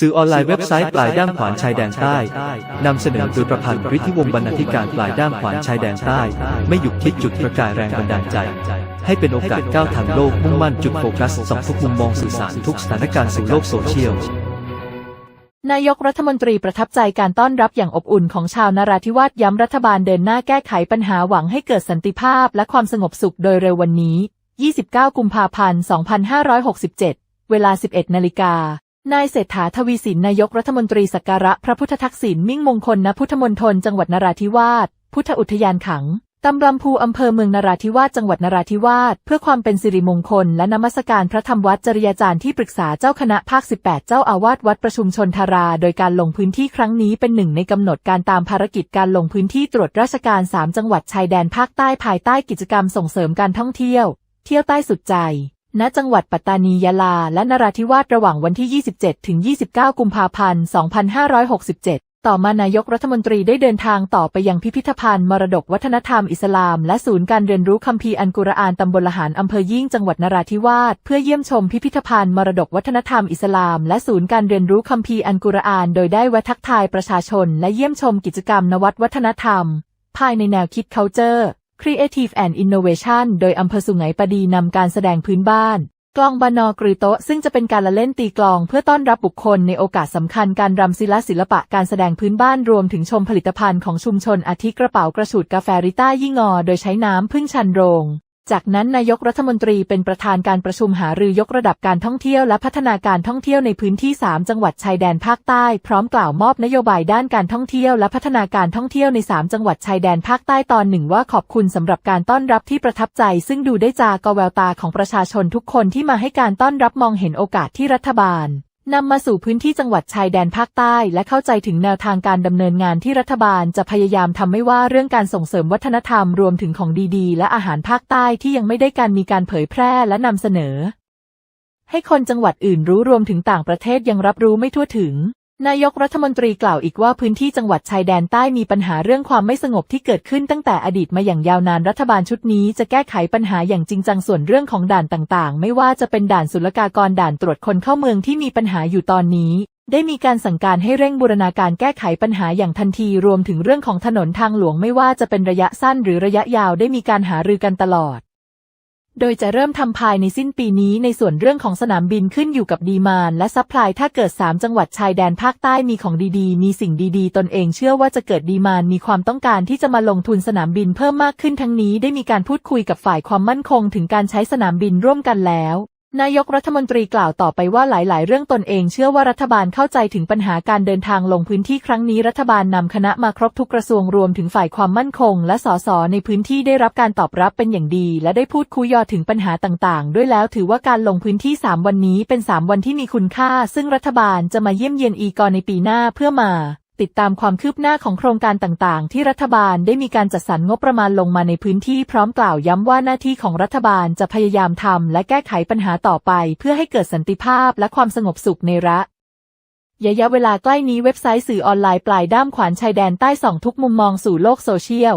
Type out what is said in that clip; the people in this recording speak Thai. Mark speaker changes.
Speaker 1: สื่อออนไลน์เว็บไซต์ปลายด้ามขวานชายแดนใต้นำเสนอโดยประพันธ์ฤทธิวงศ์บรรณาธิการปลายด้ามขวานชายแดนใต้ ไม่หยุดคิดจุดประกายแรงบันดาลใจ ให้เป็นโอกาสก้าวทางโลกมุ่งมั่นจุดโฟกัสสองทุกมุมมองสื่อสารทุกสถานการณ์สู่โลกโซเชียล
Speaker 2: นายกรัฐมนตรีประทับใจการต้อนรับอย่างอบอุ่นของชาวนราธิวาสย้ำรัฐบาลเดินหน้าแก้ไขปัญหาหวังให้เกิดสันติภาพและความสงบสุขโดยเร็ววันนี้ 29 กุมภาพันธ์ 2567 เวลา 11 นาฬิกา นายเศรษฐาทวีสินนายกรัฐมนตรีสักการะพระพุทธทักษิณมิ่งมงคลณพุทธมณฑลจังหวัดนราธิวาส พุทธอุทยานขังตำรำพูอำเภอเมืองนราธิวาสจังหวัดนราธิวาสเพื่อความเป็นสิริมงคลและนมัสการพระธรรมวัดจริยาจารย์ที่ปรึกษาเจ้าคณะภาค 18 เจ้าอาวาสวัดประชุมชนทารา โดยการลงพื้นที่ครั้งนี้เป็นหนึ่งในกำหนดการตามภารกิจการลงพื้นที่ตรวจราชการ 3 จังหวัดชายแดนภาคใต้ภายใต้กิจกรรมส่งเสริมการท่องเที่ยว เที่ยวใต้สุดใจ ณจังหวัดปัตตานียะลา และนราธิวาสระหว่างวันที่ 27 ถึง 29 กุมภาพันธ์ 2567 ต่อมานายกรัฐมนตรีได้เดินทางต่อไปยังพิพิธภัณฑ์มรดกวัฒนธรรมอิสลาม และศูนย์การเรียนรู้คัมภีร์อันกุรอานตำบลละหารอำเภอยิ่งจังหวัดนราธิวาสเพื่อเยี่ยมชมพิพิธภัณฑ์มรดกวัฒนธรรมอิสลาม และศูนย์การเรียนรู้คัมภีร์อันกุรอาน โดยได้แวะทักทายประชาชน และเยี่ยมชมกิจกรรมนวัดวัฒนธรรม ภายในแนวคิด culture Creative and Innovation โดยอำเภอสุไหงปดีนำการแสดงพื้นบ้าน กลองบานอกรือโตซึ่งจะเป็นการละเล่นตีกลองเพื่อต้อนรับบุคคลในโอกาสสำคัญการรำศิลศิลปะการแสดงพื้นบ้านรวมถึงชมผลิตภัณฑ์ของชุมชนอาทิกระเป๋ากระสูดกาแฟริต้ายี่งอ โดยใช้น้ำพึ่งชันโรง จากนั้นนายกรัฐมนตรีเป็นประธานการประชุมหารือยกระดับการท่องเที่ยวและพัฒนาการท่องเที่ยวในพื้นที่ 3 จังหวัดชายแดนภาคใต้ พร้อมกล่าวมอบนโยบายด้านการท่องเที่ยวและพัฒนาการท่องเที่ยวใน 3 จังหวัดชายแดนภาคใต้ตอนหนึ่งว่าขอบคุณสำหรับการต้อนรับที่ประทับใจ ซึ่งดูได้จากแววตาของประชาชนทุกคนที่มาให้การต้อนรับมองเห็นโอกาสที่รัฐบาล นำมาสู่พื้นที่จังหวัดชายแดนภาคใต้ และเข้าใจถึงแนวทางการดำเนินงานที่รัฐบาลจะพยายามทำไม่ว่าเรื่องการส่งเสริมวัฒนธรรมรวมถึงของดีๆ และอาหารภาคใต้ที่ยังไม่ได้การมีการเผยแพร่และนำเสนอ ให้คนจังหวัดอื่นรู้รวมถึงต่างประเทศยังรับรู้ไม่ทั่วถึง นายกรัฐมนตรีกล่าวอีกว่าพื้นที่จังหวัดชายแดนใต้มีปัญหาเรื่องความไม่สงบที่เกิดขึ้นตั้งแต่อดีตมาอย่างยาวนานรัฐบาลชุดนี้จะแก้ไขปัญหาอย่างจริงจังส่วนเรื่องของด่านต่างๆ ไม่ว่าจะเป็นด่านศุลกากรด่านตรวจคนเข้าเมืองที่มีปัญหาอยู่ตอนนี้ ได้มีการสั่งการให้เร่งบูรณาการแก้ไขปัญหาอย่างทันทีรวมถึงเรื่องของถนนทางหลวงไม่ว่าจะเป็นระยะสั้นหรือระยะยาวได้มีการหารือกันตลอด โดยจะเริ่มทำภายในสิ้นปีนี้ในส่วนเรื่องของสนามบินขึ้นอยู่กับดีมานและซัพพลายถ้าเกิด 3 จังหวัดชายแดนภาคใต้มีของดีๆ มีสิ่งดีๆ ตนเองเชื่อว่าจะเกิดดีมานมีความต้องการที่จะมาลงทุนสนามบินเพิ่มมากขึ้นทั้งนี้ได้มีการพูดคุยกับฝ่ายความมั่นคงถึงการใช้สนามบินร่วมกันแล้ว นายกรัฐมนตรีกล่าวต่อไปว่าหลาย ๆ เรื่องตนเองเชื่อว่ารัฐบาลเข้าใจถึงปัญหาการเดินทางลงพื้นที่ครั้งนี้รัฐบาลนำคณะมาครบทุกกระทรวงรวมถึงฝ่ายความมั่นคง และสสในพื้นที่ได้รับการตอบรับเป็นอย่างดี และได้พูดคุยยอถึงปัญหาต่าง ๆ ด้วยแล้วถือว่าการลงพื้นที่ 3 วันนี้เป็น 3 วันที่มีคุณค่า ซึ่งรัฐบาลจะมาเยี่ยมเยียนอีกอในปีหน้าเพื่อมา ติดตามความคืบหน้าของโครงการต่างๆ ที่รัฐบาลได้มีการจัดสรรงบประมาณลงมาในพื้นที่พร้อมกล่าวย้ำว่าหน้าที่ของรัฐบาลจะพยายามทำและแก้ไขปัญหาต่อไป เพื่อให้เกิดสันติภาพและความสงบสุขในระยะเวลาใกล้นี้เว็บไซต์สื่อออนไลน์ปลายด้ามขวานชายแดนใต้ส่องทุกมุมมองสู่โลกโซเชียล